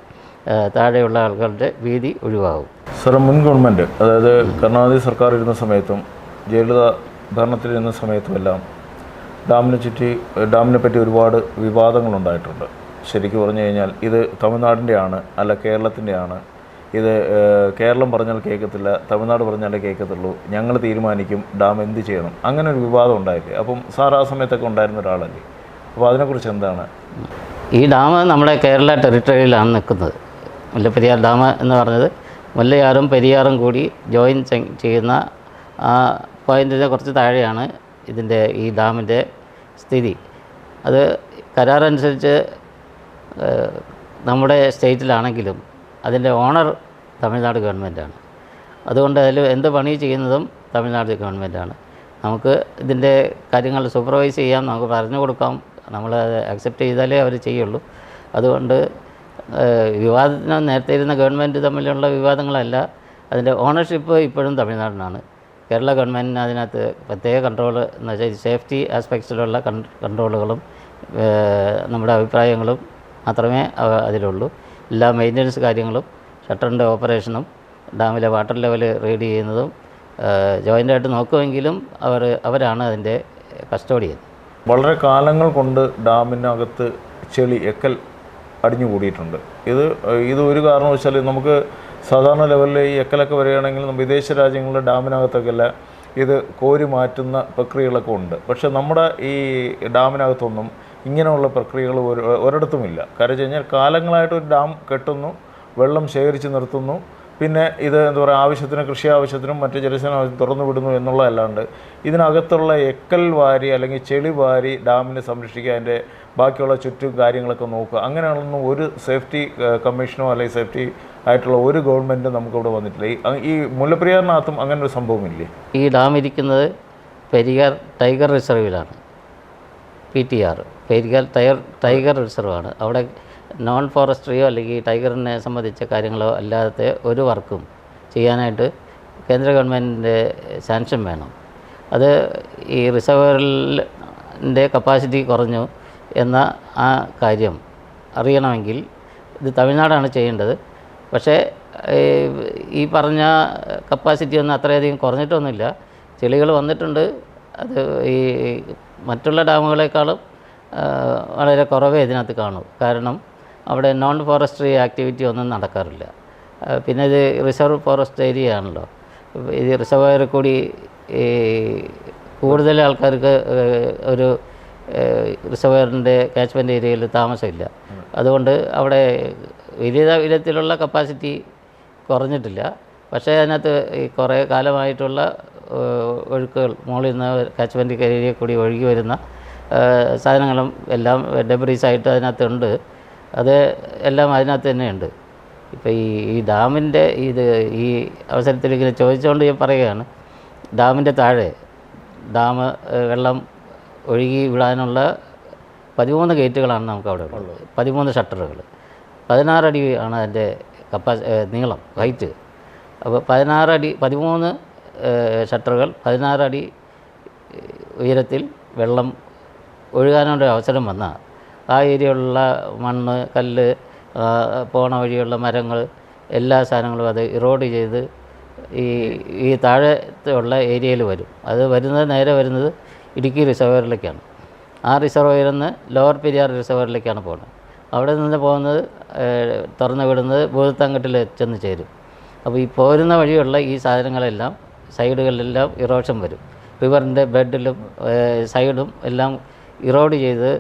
S1: താഴെയുള്ള ആളുകളുടെ ഭീതി ഒഴിവാകും.
S2: സാർ മുൻ ഗവൺമെന്റ് അതായത് കരുണാനിധി സർക്കാർ ഇരുന്ന സമയത്തും ജയലളിത ഭരണത്തിലിരുന്ന സമയത്തുമെല്ലാം ഡാമിനെ ചുറ്റി ഡാമിനെ പറ്റി ഒരുപാട് വിവാദങ്ങളുണ്ടായിട്ടുണ്ട്. ശരിക്കും പറഞ്ഞു കഴിഞ്ഞാൽ ഇത് തമിഴ്നാടിന്റെയാണ് അല്ല കേരളത്തിന്റെയാണ് ഇത് കേരളം പറഞ്ഞാൽ കേൾക്കത്തില്ല തമിഴ്നാട് പറഞ്ഞാലേ കേൾക്കത്തുള്ളൂ ഞങ്ങൾ തീരുമാനിക്കും ഡാം എന്ത് ചെയ്യണം. അങ്ങനെ ഒരു വിവാദം ഉണ്ടായില്ലേ? അപ്പം സാർ ആ സമയത്തൊക്കെ ഉണ്ടായിരുന്ന ഒരാളല്ലേ? അപ്പോൾ അതിനെക്കുറിച്ച് എന്താണ്?
S1: ഈ ഡാം നമ്മുടെ കേരള ടെറിട്ടറിയിലാണ് നിൽക്കുന്നത്. മുല്ലപ്പെരിയാർ ഡാം എന്ന് പറഞ്ഞത് മുല്ലയാറും പെരിയാറും കൂടി ജോയിൻ ചെയ്യുന്ന ആ പോയിന്റിന് കുറച്ച് താഴെയാണ് ഇതിന്റെ ഈ ഡാമിന്റെ സ്ഥിതി. അത് കരാറനുസരിച്ച് നമ്മുടെ സ്റ്റേറ്റിലാണെങ്കിലും അതിന്റെ ഓണർ തമിഴ്നാട് ഗവൺമെന്റാണ്. അതുകൊണ്ട് അതിൽ എന്ത് പണി ചെയ്യുന്നതും തമിഴ്നാട് ഗവൺമെന്റാണ്. നമുക്ക് ഇതിന്റെ കാര്യങ്ങൾ സൂപ്പർവൈസ് ചെയ്യാം നമുക്ക് പറഞ്ഞു കൊടുക്കാം നമ്മൾ അക്സെപ്റ്റ് ചെയ്താലേ അവർ ചെയ്യുള്ളൂ. അതുകൊണ്ട് വിവാദത്തിന് നേരത്തെ ഇരുന്ന ഗവൺമെന്റ് തമ്മിലുള്ള വിവാദങ്ങളല്ല അതിന്റെ ഓണർഷിപ്പ് ഇപ്പോഴും തമിഴ്നാടിനാണ്. കേരള ഗവൺമെന്റിന് അതിനകത്ത് പ്രത്യേക കൺട്രോൾ എന്ന് വെച്ചാൽ സേഫ്റ്റി ആസ്പെക്ട്സിലുള്ള കൺ കൺട്രോളുകളും നമ്മുടെ അഭിപ്രായങ്ങളും മാത്രമേ അതിലുള്ളൂ. എല്ലാ മെയിന്റനൻസ് കാര്യങ്ങളും ഷട്ടറിന്റെ ഓപ്പറേഷനും ഡാമിലെ വാട്ടർ ലെവൽ റീഡ് ചെയ്യുന്നതും ജോയിന്റായിട്ട് നോക്കുമെങ്കിലും അവർ അവരാണ് അതിന്റെ കസ്റ്റോഡിയൻ
S2: വളരെ കാലങ്ങൾ കൊണ്ട് ഡാമിനകത്ത് ചെളി എക്കൽ അടിഞ്ഞു കൂടിയിട്ടുണ്ട് ഇത് ഇത് ഒരു കാരണം വെച്ചാൽ നമുക്ക് സാധാരണ ലെവലിൽ ഈ എക്കലൊക്കെ വരികയാണെങ്കിൽ നമ്മൾ വിദേശ രാജ്യങ്ങളിലെ ഡാമിനകത്തൊക്കെ അല്ല ഇത് കോരി മാറ്റുന്ന പ്രക്രിയകളൊക്കെ ഉണ്ട്. പക്ഷേ നമ്മുടെ ഈ ഡാമിനകത്തൊന്നും ഇങ്ങനെയുള്ള പ്രക്രിയകൾ ഒരു ഒരിടത്തുമില്ല കാര്യം വെച്ച് കഴിഞ്ഞാൽ കാലങ്ങളായിട്ട് ഒരു ഡാം കെട്ടുന്നു വെള്ളം ശേഖരിച്ച് നിർത്തുന്നു. പിന്നെ ഇത് എന്താ പറയുക ആവശ്യത്തിന് കൃഷി ആവശ്യത്തിനും മറ്റ് ജലസേന തുറന്നു വിടുന്നു എന്നുള്ളതല്ലാണ്ട് ഇതിനകത്തുള്ള എക്കൽ വാരി അല്ലെങ്കിൽ ചെളി വാരി ഡാമിനെ സംരക്ഷിക്കുക അതിന്റെ ബാക്കിയുള്ള ചുറ്റും കാര്യങ്ങളൊക്കെ നോക്കുക അങ്ങനെയാണെന്നും ഒരു സേഫ്റ്റി കമ്മീഷനോ അല്ലെങ്കിൽ സേഫ്റ്റി ആയിട്ടുള്ള ഒരു ഗവൺമെന്റും നമുക്കിവിടെ വന്നിട്ടില്ല. ഈ മുല്ലപ്പെരിയാറിനകത്തും അങ്ങനെ ഒരു സംഭവമില്ലേ?
S1: ഈ ഡാം ഇരിക്കുന്നത് Periyar tiger റിസർവിലാണ് P T R. Periyar tyre tiger റിസർവാണ്. അവിടെ നോൺ ഫോറസ്ട്രിയോ അല്ലെങ്കിൽ ടൈഗറിനെ സംബന്ധിച്ച കാര്യങ്ങളോ അല്ലാതെ ഒരു വർക്കും ചെയ്യാനായിട്ട് കേന്ദ്ര ഗവൺമെന്റിന്റെ സാങ്ഷൻ വേണം. അത് ഈ റിസർവറിന്റെ കപ്പാസിറ്റി കുറഞ്ഞു എന്ന ആ കാര്യം അറിയണമെങ്കിൽ ഇത് തമിഴ്നാടാണ് ചെയ്യേണ്ടത്. പക്ഷേ ഈ പറഞ്ഞ കപ്പാസിറ്റി ഒന്നും അത്രയധികം കുറഞ്ഞിട്ടൊന്നുമില്ല. ചെളികൾ വന്നിട്ടുണ്ട്. അത് ഈ മറ്റുള്ള ഡാമുകളെക്കാളും വളരെ കുറവേ ഇതിനകത്ത് കാണൂ. കാരണം അവിടെ നോൺ ഫോറസ്ട്രി ആക്ടിവിറ്റി ഒന്നും നടക്കാറില്ല. പിന്നെ ഇത് റിസർവ് ഫോറസ്റ്റ് ഏരിയ ആണല്ലോ. ഇത് റിസർവയർ കൂടി ഈ കൂടുതൽ ആൾക്കാർക്ക് ഒരു റിസർവയറിന്റെ കാച്ച്മെന്റ് ഏരിയയിൽ താമസമില്ല. അതുകൊണ്ട് അവിടെ വലിയ വിധത്തിലുള്ള കപ്പാസിറ്റി കുറഞ്ഞിട്ടില്ല. പക്ഷേ അതിനകത്ത് ഈ കുറേ കാലമായിട്ടുള്ള ഒഴുക്കുകൾ മുകളിൽ നിന്ന് കാച്ച്മെന്റ് ഏരിയ കൂടി ഒഴുകി വരുന്ന സാധനങ്ങളും എല്ലാം ഡെബ്രീസായിട്ട് അതിനകത്തുണ്ട്. അത് എല്ലാം അതിനകത്ത് തന്നെയുണ്ട്. ഇപ്പോൾ ഈ ഈ ഡാമിന്റെ ഇത് ഈ അവസരത്തിൽ ഇങ്ങനെ ചോദിച്ചുകൊണ്ട് ഞാൻ പറയുകയാണ്. ഡാമിന്റെ താഴെ ഡാം വെള്ളം ഒഴുകി വിടാനുള്ള പതിമൂന്ന് ഗേറ്റുകളാണ് നമുക്ക് അവിടെ ഉള്ളത്. പതിമൂന്ന് ഷട്ടറുകൾ. പതിനാറടി ആണ് അതിന്റെ കപ്പാസി നീളം ഹൈറ്റ്. അപ്പോൾ പതിനാറടി പതിമൂന്ന് ഷട്ടറുകൾ പതിനാറടി ഉയരത്തിൽ വെള്ളം ഒഴുകാനൊരു അവസരം വന്നാൽ ആ ഏരിയയിലുള്ള മണ്ണ് കല്ല് പോണ വഴിയുള്ള മരങ്ങൾ എല്ലാ സാധനങ്ങളും അത് ഇറോഡ് ചെയ്ത് ഈ ഈ താഴത്തുള്ള ഏരിയയിൽ വരും. അത് വരുന്നത് നേരെ വരുന്നത് ഇടുക്കി റിസർവറിലേക്കാണ് ആ റിസർവറിൽ നിന്ന് ലോവർ പെരിയാർ റിസർവറിലേക്കാണ് പോകുന്നത്. അവിടെ നിന്ന് പോകുന്നത് തുറന്നു വിടുന്നത് ഭൂതത്താങ്കട്ടിൽ ചെന്ന് ചേരും. അപ്പോൾ ഈ പോരുന്ന വഴിയുള്ള ഈ സാധനങ്ങളെല്ലാം സൈഡുകളിലെല്ലാം ഇറോഷൻ വരും. റിവറിന്റെ ബെഡിലും സൈഡും എല്ലാം ഇറോഡ് ചെയ്ത്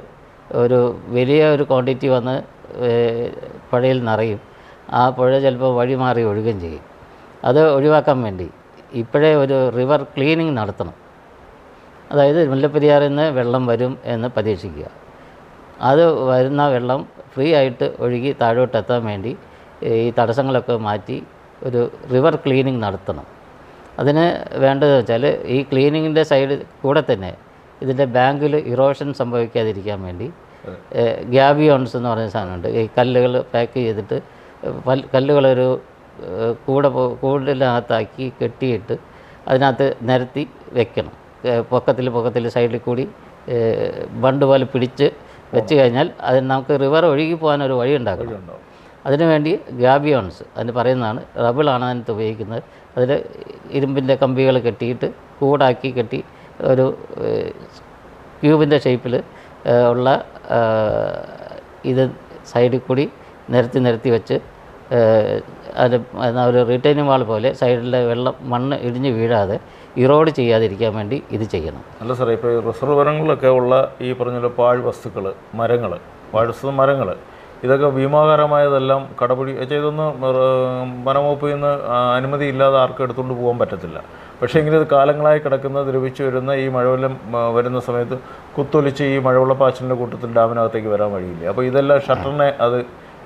S1: ഒരു വലിയ ഒരു ക്വാണ്ടിറ്റി വന്ന് പുഴയിൽ നിറയും. ആ പുഴ ചിലപ്പോൾ വഴി മാറി ഒഴുകുകയും ചെയ്യും. അത് ഒഴിവാക്കാൻ വേണ്ടി ഇപ്പോഴേ ഒരു റിവർ ക്ലീനിങ് നടത്തണം. അതായത് മുല്ലപ്പെരിയാറിൽ നിന്ന് വെള്ളം വരും എന്ന് പ്രതീക്ഷിക്കുക അത് വരുന്ന വെള്ളം ഫ്രീ ആയിട്ട് ഒഴുകി താഴോട്ടെത്താൻ വേണ്ടി ഈ തടസ്സങ്ങളൊക്കെ മാറ്റി ഒരു റിവർ ക്ലീനിങ് നടത്തണം. അതിന് വേണ്ടതെന്ന് വെച്ചാൽ ഈ ക്ലീനിങ്ങിന്റെ സൈഡ് കൂടെ തന്നെ ഇതിന്റെ ബാങ്കിൽ ഇറോഷൻ സംഭവിക്കാതിരിക്കാൻ വേണ്ടി ഗ്യാബിയോൺസ് എന്ന് പറയുന്ന സാധനമുണ്ട്. ഈ കല്ലുകൾ പാക്ക് ചെയ്തിട്ട് കല്ലുകളൊരു കൂടെ കൂടിനകത്താക്കി കെട്ടിയിട്ട് അതിനകത്ത് നിരത്തി വെക്കണം. പൊക്കത്തിൽ പൊക്കത്തിൽ സൈഡിൽ കൂടി ബണ്ട് പോലെ പിടിച്ച് വെച്ച് കഴിഞ്ഞാൽ അതിന് നമുക്ക് റിവർ ഒഴുകി പോകാൻ ഒരു വഴി ഉണ്ടാക്കണം. അതിനുവേണ്ടി ഗാബിയോൺസ് അതിന് പറയുന്നതാണ് റബിളാണ് അതിനകത്ത് ഉപയോഗിക്കുന്നത്. അതിൽ ഇരുമ്പിന്റെ കമ്പികൾ കെട്ടിയിട്ട് കൂടാക്കി കെട്ടി ഒരു ക്യൂബിന്റെ ഷേപ്പിൽ ഉള്ള ഇത് സൈഡിൽ കൂടി നിരത്തി നിരത്തി വെച്ച് അതിന് ഒരു റീറ്റൈനിങ് വാൾ പോലെ സൈഡിലെ വെള്ളം മണ്ണ് ഇടിഞ്ഞ് വീഴാതെ ഇറോഡ് ചെയ്യാതിരിക്കാൻ വേണ്ടി ഇത് ചെയ്യണം.
S2: അല്ല സാറേ ഇപ്പോൾ റിസർവറങ്ങളിലൊക്കെ ഉള്ള ഈ പറഞ്ഞ പാഴ് വസ്തുക്കൾ മരങ്ങൾ പാഴ് വസ്തു മരങ്ങൾ ഇതൊക്കെ ഭീമാകാരമായതെല്ലാം കടപിടി ഇതൊന്നും വനംവകുപ്പിൽ നിന്ന് അനുമതി ഇല്ലാതെ ആർക്കും എടുത്തുകൊണ്ട് പോകാൻ പറ്റത്തില്ല. പക്ഷേ എങ്കിലും ഇത് കാലങ്ങളായി കിടക്കുന്ന ദ്രവിച്ചു വരുന്ന ഈ മഴവെള്ളം വരുന്ന സമയത്ത് കുത്തൊലിച്ച് ഈ മഴവെള്ള പാച്ചിലിന്റെ കൂട്ടത്തിൽ ഡാമിനകത്തേക്ക് വരാൻ വഴിയില്ല? അപ്പോൾ ഇതെല്ലാം ഷട്ടറിനെ അത്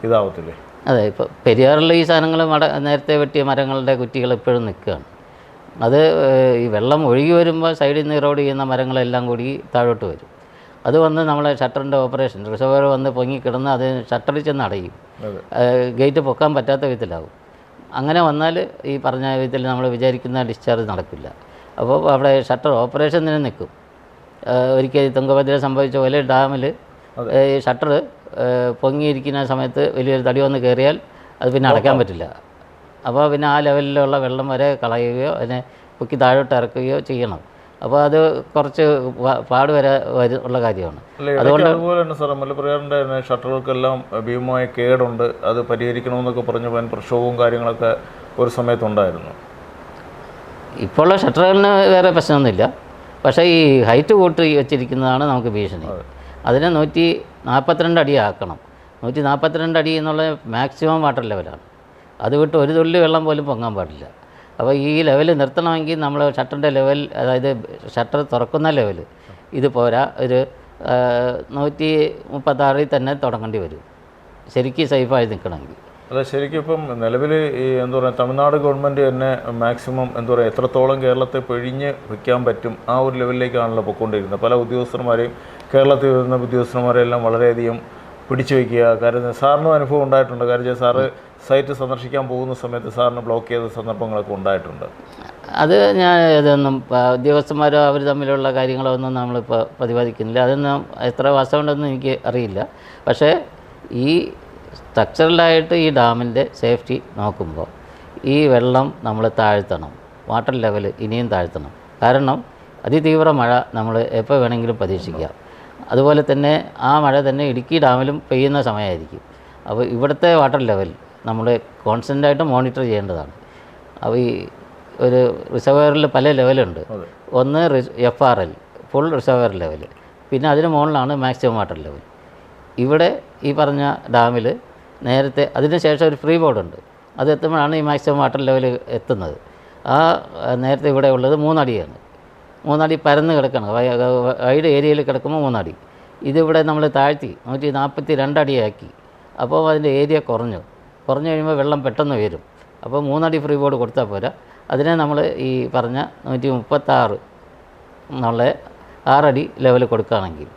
S2: ഇതാവത്തില്ലേ?
S1: അതെ ഇപ്പോൾ പെരിയാറിൽ ഈ സാധനങ്ങൾ മട നേരത്തെ വെട്ടിയ മരങ്ങളുടെ കുറ്റികൾ എപ്പോഴും നിൽക്കുകയാണ്. അത് ഈ വെള്ളം ഒഴുകി വരുമ്പോൾ സൈഡിൽ നിന്ന് റോഡ് ചെയ്യുന്ന മരങ്ങളെല്ലാം കൂടി താഴോട്ട് വരും. അത് വന്ന് നമ്മളെ ഷട്ടറിന്റെ ഓപ്പറേഷൻ റിസർവർ വന്ന് പൊങ്ങി കിടന്ന് അത് ഷട്ടറിൽ ചെന്ന് അടയും. ഗേറ്റ് പൊക്കാൻ പറ്റാത്ത വിധത്തിലാവും. അങ്ങനെ വന്നാൽ ഈ പറഞ്ഞ വിധത്തിൽ നമ്മൾ വിചാരിക്കുന്ന ഡിസ്ചാർജ് നടക്കില്ല. അപ്പോൾ അവിടെ ഷട്ടർ ഓപ്പറേഷൻ തന്നെ നിൽക്കും. ഒരിക്കൽ തുങ്കഭദ്ര സംഭവിച്ച പോലെ ഡാമിൽ ഈ ഷട്ടർ പൊങ്ങിയിരിക്കുന്ന സമയത്ത് വലിയൊരു തടി വന്ന് കയറിയാൽ അത് പിന്നെ അടയ്ക്കാൻ പറ്റില്ല. അപ്പോൾ പിന്നെ ആ ലെവലിലുള്ള വെള്ളം വരെ കളയുകയോ അതിനെ പൊക്കി താഴോട്ട് ഇറക്കുകയോ ചെയ്യണം. അപ്പോൾ അത് കുറച്ച് പാട് വരെ ഉള്ള കാര്യമാണ്.
S2: അതുകൊണ്ട് അതുപോലെ തന്നെ സാർ മുല്ലപ്പെരിയാറിന്റെ തന്നെ ഷട്ടറുകൾക്കെല്ലാം ഭീമമായ കേടുണ്ട്. അത് പരിഹരിക്കണമെന്നൊക്കെ പറഞ്ഞ് പോകാൻ പ്രക്ഷോഭവും കാര്യങ്ങളൊക്കെ ഒരു സമയത്തുണ്ടായിരുന്നു.
S1: ഇപ്പോഴുള്ള ഷട്ടറുകളിന് വേറെ പ്രശ്നമൊന്നുമില്ല. പക്ഷേ ഈ ഹൈറ്റ് കൂട്ടി വെച്ചിരിക്കുന്നതാണ് നമുക്ക് ഭീഷണി. അതിനെ നൂറ്റി നാൽപ്പത്തിരണ്ട് അടി ആക്കണം. നൂറ്റി നാൽപ്പത്തിരണ്ട് അടി എന്നുള്ള മാക്സിമം വാട്ടർ ലെവലാണ് അത് വിട്ട് ഒരു തുള്ളി വെള്ളം പോലും പൊങ്ങാൻ പാടില്ല. അപ്പോൾ ഈ ലെവൽ നിർത്തണമെങ്കിൽ നമ്മൾ ഷട്ടറിന്റെ ലെവൽ അതായത് ഷട്ടർ തുറക്കുന്ന ലെവൽ ഇത് പോരാ ഒരു നൂറ്റി മുപ്പത്താറിൽ തന്നെ തുടങ്ങേണ്ടി വരും. ശരിക്കും സേഫായി നിൽക്കണമെങ്കിൽ.
S2: അല്ല ശരിക്കും ഇപ്പം നിലവിൽ ഈ എന്താ പറയുക തമിഴ്നാട് ഗവൺമെന്റ് തന്നെ മാക്സിമം എന്താ പറയുക എത്രത്തോളം കേരളത്തെ പിഴിഞ്ഞ് വയ്ക്കാൻ പറ്റും ആ ഒരു ലെവലിലേക്കാണല്ലോ പൊയ്ക്കൊണ്ടിരിക്കുന്നത് പല ഉദ്യോഗസ്ഥന്മാരെയും കേരളത്തിൽ വരുന്ന ഉദ്യോഗസ്ഥന്മാരെല്ലാം വളരെയധികം പിടിച്ചു വയ്ക്കുക. കാര്യം സാറിനും അനുഭവം ഉണ്ടായിട്ടുണ്ട്. കാര്യം സാറ് സൈറ്റ് സന്ദർശിക്കാൻ പോകുന്ന സമയത്ത് സാറിന് ബ്ലോക്ക് ചെയ്ത സന്ദർഭങ്ങളൊക്കെ ഉണ്ടായിട്ടുണ്ട്.
S1: അത് ഞാൻ ഇതൊന്നും ഉദ്യോഗസ്ഥന്മാരോ അവർ തമ്മിലുള്ള കാര്യങ്ങളോ ഒന്നും നമ്മളിപ്പോൾ പ്രതിപാദിക്കുന്നില്ല. അതൊന്നും എത്ര വാസ്തവമുണ്ടെന്ന് എനിക്ക് അറിയില്ല. പക്ഷേ ഈ സ്ട്രക്ചറലായിട്ട് ഈ ഡാമിന്റെ സേഫ്റ്റി നോക്കുമ്പോൾ ഈ വെള്ളം നമ്മൾ താഴ്ത്തണം. വാട്ടർ ലെവൽ ഇനിയും താഴ്ത്തണം. കാരണം അതിതീവ്ര മഴ നമ്മൾ എപ്പോൾ വേണമെങ്കിലും പ്രതീക്ഷിക്കാം അതുപോലെ തന്നെ ആ മഴ തന്നെ ഇടുക്കി ഡാമിലും പെയ്യുന്ന സമയമായിരിക്കും. അപ്പോൾ ഇവിടുത്തെ വാട്ടർ ലെവൽ നമ്മൾ കോൺസ്റ്റന്റായിട്ട് മോണിറ്റർ ചെയ്യേണ്ടതാണ്. അപ്പോൾ ഈ ഒരു റിസർവറിൽ പല ലെവലുണ്ട്. ഒന്ന് F R L full reservoir level. പിന്നെ അതിന് മുകളിലാണ് മാക്സിമം വാട്ടർ ലെവൽ. ഇവിടെ ഈ പറഞ്ഞ ഡാമിൽ നേരത്തെ അതിന് ശേഷം ഒരു ഫ്രീ ബോർഡുണ്ട്. അത് എത്തുമ്പോഴാണ് ഈ മാക്സിമം വാട്ടർ ലെവൽ എത്തുന്നത്. ആ ആ, നേരത്തെ ഇവിടെ ഉള്ളത് മൂന്നടിയാണ്. മൂന്നടി പരന്ന് കിടക്കണം. വൈഡ് ഏരിയയിൽ കിടക്കുമ്പോൾ മൂന്നടി. ഇതിവിടെ നമ്മൾ താഴ്ത്തി നൂറ്റി നാൽപ്പത്തി രണ്ടടിയാക്കി അപ്പോൾ അതിന്റെ ഏരിയ കുറഞ്ഞു. കുറഞ്ഞു കഴിയുമ്പോൾ വെള്ളം പെട്ടെന്ന് വരും. അപ്പോൾ മൂന്നടി ഫ്രീ ബോർഡ് കൊടുത്താൽ പോരാ. അതിനെ നമ്മൾ ഈ പറഞ്ഞ നൂറ്റി മുപ്പത്താറ് എന്നുള്ള ആറടി ലെവൽ കൊടുക്കുകയാണെങ്കിൽ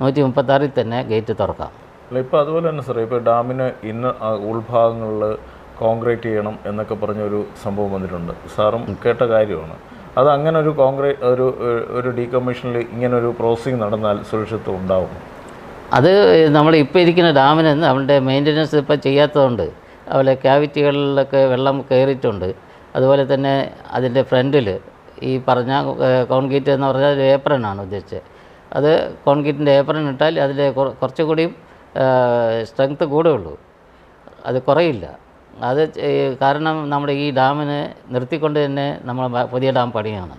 S1: നൂറ്റി മുപ്പത്താറിൽ തന്നെ ഗേറ്റ് തുറക്കാം.
S2: അല്ല ഇപ്പോൾ അതുപോലെ തന്നെ സാറേ ഇപ്പോൾ ഡാമിന് ഇന്ന് ഉൾഭാഗങ്ങളിൽ കോൺക്രീറ്റ് ചെയ്യണം എന്നൊക്കെ പറഞ്ഞൊരു സംഭവം വന്നിട്ടുണ്ട്. സാറും കേട്ട കാര്യമാണ്. അത് അങ്ങനെ ഒരു കോൺക്രീറ്റ് ഒരു ഒരു ഡീകമ്മീഷനിൽ ഇങ്ങനെ ഒരു പ്രോസസ്സിങ് നടന്നാൽ സുരക്ഷിതത്വം ഉണ്ടാവും.
S1: അത് നമ്മൾ ഇപ്പോൾ ഇരിക്കുന്ന ഡാമിന് അവളുടെ മെയിന്റനൻസ് ഇപ്പോൾ ചെയ്യാത്തതുകൊണ്ട് അതുപോലെ ക്യാവിറ്റികളിലൊക്കെ വെള്ളം കയറിയിട്ടുണ്ട്. അതുപോലെ തന്നെ അതിന്റെ ഫ്രണ്ടിൽ ഈ പറഞ്ഞ കോൺക്രീറ്റ് എന്ന് പറഞ്ഞാൽ ഒരു ഏപ്രനാണ് ഉദ്ദേശിച്ചത്. അത് കോൺക്രീറ്റിന്റെ ഏപ്രൺ ഇട്ടാൽ അതിൽ കുറച്ചുകൂടിയും സ്ട്രെങ്ത്ത് കൂടുകയുള്ളൂ അത് കുറയില്ല. അത് കാരണം നമ്മുടെ ഈ ഡാമിനെ നിർത്തിക്കൊണ്ട് തന്നെ നമ്മൾ പുതിയ ഡാം പണിയാണ്.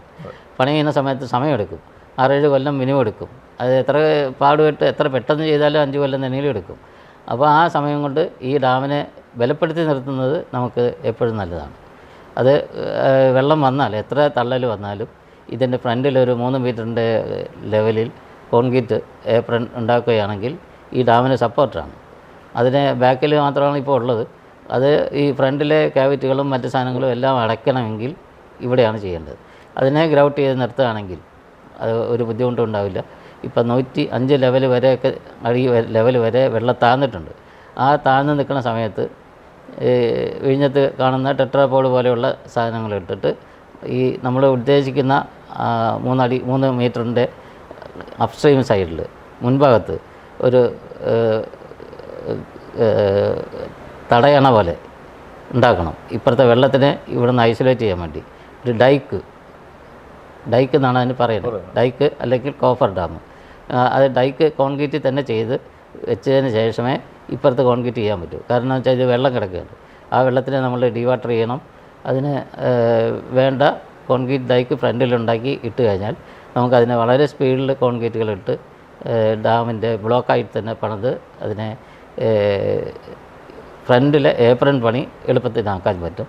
S1: പണി ചെയ്യുന്ന സമയത്ത് സമയമെടുക്കും. ആറേഴ് കൊല്ലം മിനിമം എടുക്കും. അത് എത്ര പാടുപെട്ട് എത്ര പെട്ടെന്ന് ചെയ്താലും അഞ്ച് കൊല്ലം തന്നെയും എടുക്കും. അപ്പോൾ ആ സമയം കൊണ്ട് ഈ ഡാമിനെ ബലപ്പെടുത്തി നിർത്തുന്നത് നമുക്ക് എപ്പോഴും നല്ലതാണ്. അത് വെള്ളം വന്നാൽ എത്ര തള്ളൽ വന്നാലും ഇതിന്റെ ഫ്രണ്ടിൽ ഒരു മൂന്ന് മീറ്ററിന്റെ ലെവലിൽ കോൺക്രീറ്റ് ഏപ്രൺ ഉണ്ടാക്കുകയാണെങ്കിൽ ഈ ഡാമിന് സപ്പോർട്ടാണ്. അതിന് ബാക്കിൽ മാത്രമാണ് ഇപ്പോൾ ഉള്ളത്. അത് ഈ ഫ്രണ്ടിലെ ക്യാവിറ്റികളും മറ്റ് സാധനങ്ങളും എല്ലാം അടയ്ക്കണമെങ്കിൽ ഇവിടെയാണ് ചെയ്യേണ്ടത്. അതിനെ ഗ്രൗട്ട് ചെയ്ത് നിർത്തുകയാണെങ്കിൽ അത് ഒരു ബുദ്ധിമുട്ടും ഉണ്ടാവില്ല. ഇപ്പം നൂറ്റി അഞ്ച് ലെവൽ വരെയൊക്കെ അടി ലെവൽ വരെ വെള്ളം താഴ്ന്നിട്ടുണ്ട് ആ താഴ്ന്നു നിൽക്കുന്ന സമയത്ത് വിഴിഞ്ഞത്ത് കാണുന്ന ടെട്രാപോഡ് പോലെയുള്ള സാധനങ്ങൾ ഇട്ടിട്ട് ഈ നമ്മൾ ഉദ്ദേശിക്കുന്ന മൂന്നടി മൂന്ന് മീറ്ററിന്റെ അപ്സ്ട്രീം സൈഡിൽ മുൻഭാഗത്ത് ഒരു തടയണ പോലെ ഉണ്ടാക്കണം. ഇപ്പുറത്തെ വെള്ളത്തിനെ ഇവിടെ നിന്ന് ഐസൊലേറ്റ് ചെയ്യാൻ വേണ്ടി. ഒരു ഡൈക്ക് ഡൈക്ക് എന്നാണ് അതിന് പറയുന്നത്. ഡൈക്ക് അല്ലെങ്കിൽ കോഫർ ഡാം അത് ഡൈക്ക് കോൺക്രീറ്റ് തന്നെ ചെയ്ത് വെച്ചതിന് ശേഷമേ ഇപ്പുറത്ത് കോൺക്രീറ്റ് ചെയ്യാൻ പറ്റും. കാരണം വെച്ചാൽ ഇത് വെള്ളം കിടക്കുകയാണ്. ആ വെള്ളത്തിനെ നമ്മൾ ഡീവാട്ടർ ചെയ്യണം. അതിന് വേണ്ട കോൺക്രീറ്റ് ഡൈക്ക് ഫ്രണ്ടിലുണ്ടാക്കി ഇട്ട് കഴിഞ്ഞാൽ നമുക്കതിനെ വളരെ സ്പീഡിൽ കോൺക്രീറ്റുകൾ ഇട്ട് ഡാമിന്റെ ബ്ലോക്കായിട്ട് തന്നെ പണിത് അതിനെ ഫ്രണ്ടിലെ ഏപ്രൺ പണി എളുപ്പത്തിനാക്കാൻ പറ്റും.